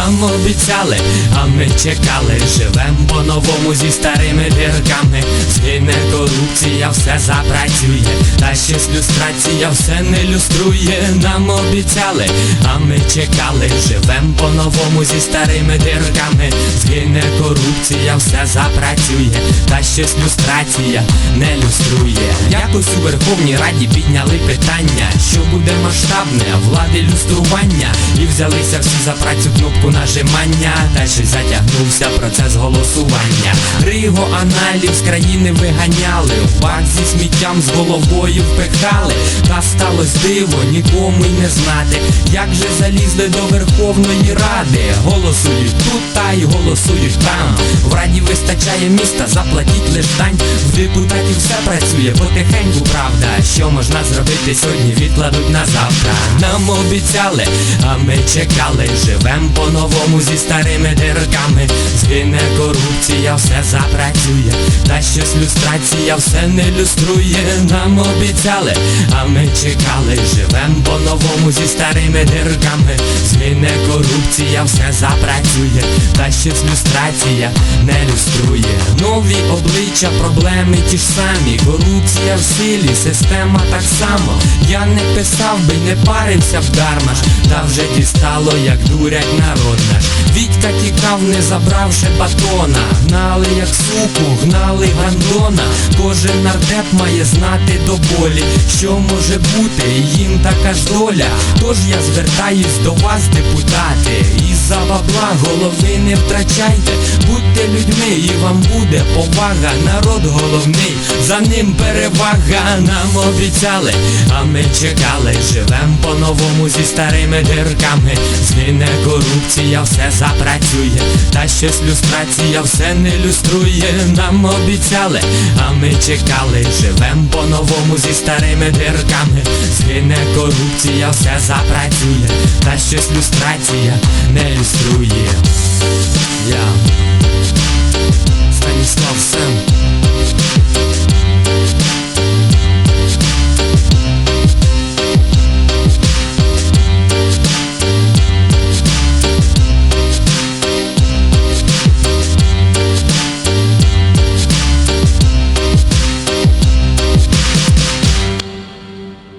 Нам обіцяли, а ми чекали, живем по-новому зі старими дірками. Згине корупція, все запрацює, та ще з люстрація все не люструє. Нам обіцяли, а ми чекали, живем по-новому зі старими дірками. Згине корупція, все запрацює, та ще з люстрація не люструє. Якось у Верховній Раді підняли питання, що буде масштабне влади люстрування. І взялися всі за працю кнопку нажимання, та й затягнувся процес голосування. Риго аналів з країни виганяли, в бак зі сміттям з головою впихали. Та сталось диво, нікому й не знати, як же залізли до Верховної Ради. Голосують тут та й голосують там. В раді вистачає міста, заплатіть лиш дань. В депутатів все працює потихеньку, правда. Що можна зробити сьогодні, відкладуть на завтра. Нам обіцяли, а ми чекали. Живем по-новому зі старими дирками. Згине корупція, все запрацює. Та щось люстрація все не люструє. Нам обіцяли, а ми чекали. Живем по-новому зі старими дирками. Згине корупція, все запрацює. Та щось люстрація не люструє. Нові обличчя, проблеми ті ж самі. Корупція в силі, система так само. Я не писав би, не парився вдарма ж. Та вже дістало, як дурять народ наш. Вітька тікав, не забравши батона. Гнали, як суку, гнали гандона. Кожен нардеп має знати до болі, що може бути, їм така ж доля. Тож я звертаюсь до вас, депутати. І за бабла голови не втрачайте. Будьте людьми і вам буде повага. Народ головний, за ним перевага. Нам обіцяли, а ми чекали. Живем по-новому зі старими дирками. Згине корупція, все запрацює. Та щось люстрація все не люструє. Нам обіцяли, а ми чекали. Живем по-новому зі старими дирками. Згине корупція, все запрацює. Та щось люстрація не люструє. Я